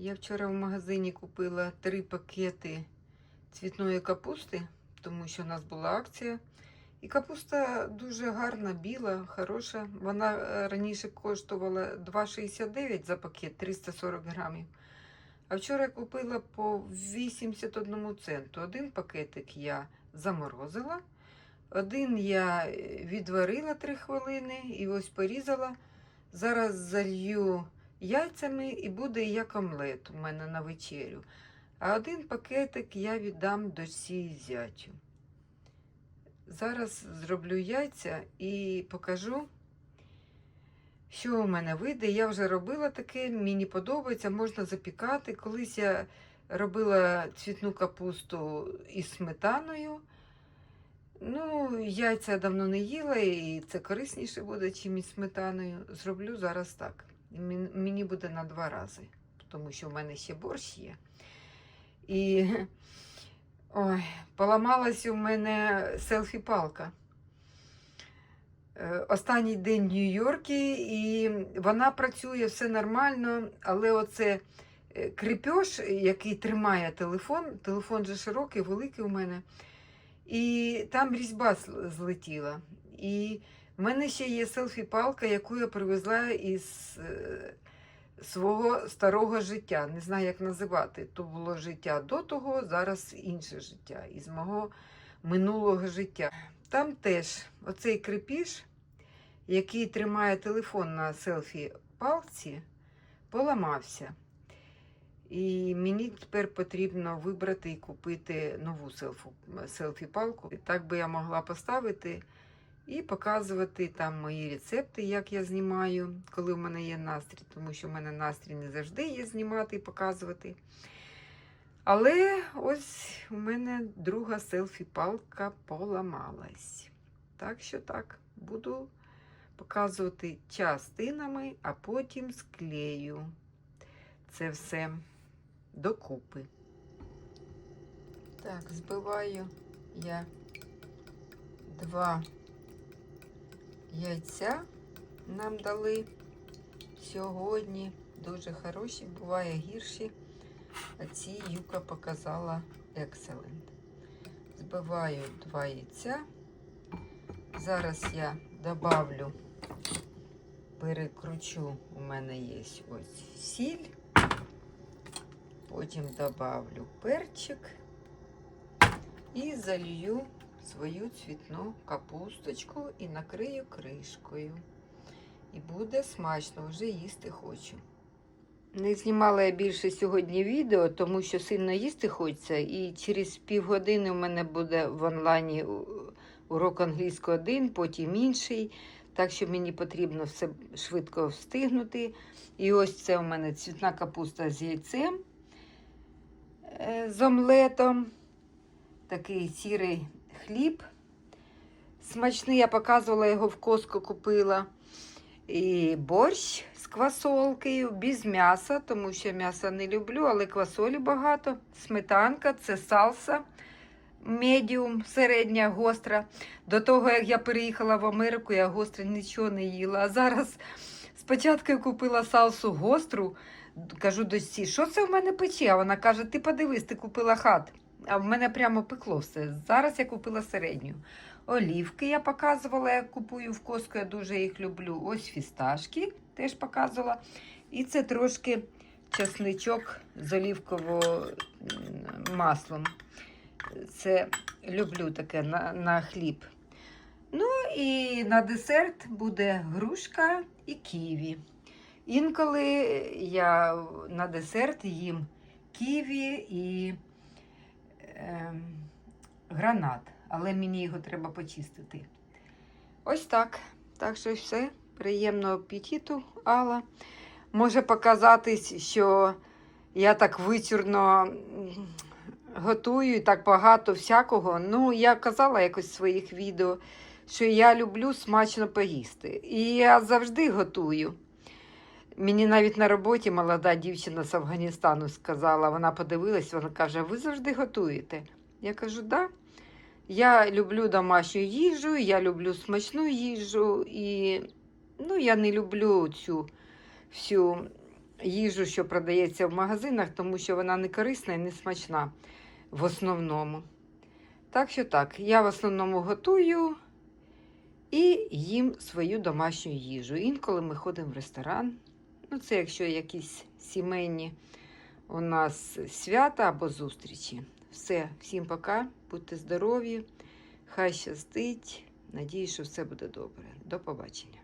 Я вчора в магазині купила три пакети цвітної капусти, тому що у нас була акція. І капуста дуже гарна, біла, хороша. Вона е, раніше коштувала 2,69 за пакет 340 грамів. А вчора я купила по 81 центу. Один пакетик я заморозила, один я е, відварила 3 хвилини і ось порізала. Зараз залью яйцями і буде як омлет у мене на вечерю. А один пакетик я віддам дочці і зятю. Зараз зроблю яйця і покажу, що у мене вийде. Я вже робила таке, мені подобається, можна запікати. Колись я робила цвітну капусту із сметаною. Ну, яйця давно не їла, і це корисніше буде, чим із сметаною. Зроблю зараз так. Мені буде на два рази, тому що в мене ще борщ є. І ой, поламалась у мене селфі-палка. Е, Останній день в Нью-Йорку, і вона працює все нормально, але оце е, крепеж, який тримає телефон, телефон же широкий, великий у мене. І там різьба злетіла. І в мене ще є селфі-палка, яку я привезла із е, свого старого життя. Не знаю, як називати. То було життя до того, зараз інше життя, із мого минулого життя. Там теж оцей крепіж, який тримає телефон на селфі-палці, поламався. І мені тепер потрібно вибрати і купити нову селфі-палку. Так би я могла поставити і показувати там мої рецепти, як я знімаю, коли в мене є настрій, тому що в мене настрій не завжди є знімати і показувати. Але ось у мене друга селфі-палка поламалась. Так що так, буду показувати частинами, а потім склею це все докупи. Так, збиваю я два яйця нам дали сьогодні. Дуже хороші, буває гірші. А ці Юка показала excellent. Збиваю два яйця. Зараз я добавлю, перекручу, у мене є ось сіль. Потім добавлю перчик і залью свою цвітну капусточку і накрию кришкою. І буде смачно, вже їсти хочу. Не знімала я більше сьогодні відео, тому що сильно їсти хочеться. І через півгодини у мене буде в онлайні урок англійського один, потім інший. Так що мені потрібно все швидко встигнути. І ось це у мене цвітна капуста з яйцем, е, з омлетом. Такий сірий хліб. Смачний, я показувала його в Коско купила. І борщ з квасолкою, без м'яса, тому що м'яса не люблю, але квасолі багато. Сметанка, це салса медіум, середня, гостра. До того, як я переїхала в Америку, я гостре нічого не їла. А зараз спочатку я купила салсу гостру. Кажу дочці, що це в мене пече? А вона каже: ти подивись, ти купила хат. А в мене прямо пекло все. Зараз я купила середню. Олівки я показувала, я купую в Коско, я дуже їх люблю. Ось фісташки теж показувала. І це трошки чесничок з олівковим маслом. Це люблю таке на, на хліб. Ну і на десерт буде грушка і ківі. Інколи я на десерт їм ківі і е, гранат, але мені його треба почистити. Ось так. Так що все. Приємного апетиту, Алла. Може показатись, що я так вичурно готую і так багато всякого. Ну, я казала якось в своїх відео, що я люблю смачно поїсти. І я завжди готую. Мені навіть на роботі молода дівчина з Афганістану сказала, вона подивилась, вона каже: ви завжди готуєте. Я кажу, да. Я люблю домашню їжу, я люблю смачну їжу, і ну, я не люблю цю всю їжу, що продається в магазинах, тому що вона не корисна і не смачна в основному. Так що так, я в основному готую і їм свою домашню їжу. Інколи ми ходимо в ресторан. Ну, це якщо якісь сімейні у нас свята або зустрічі. Все, всім пока, будьте здорові, хай щастить. Надію, що все буде добре. До побачення.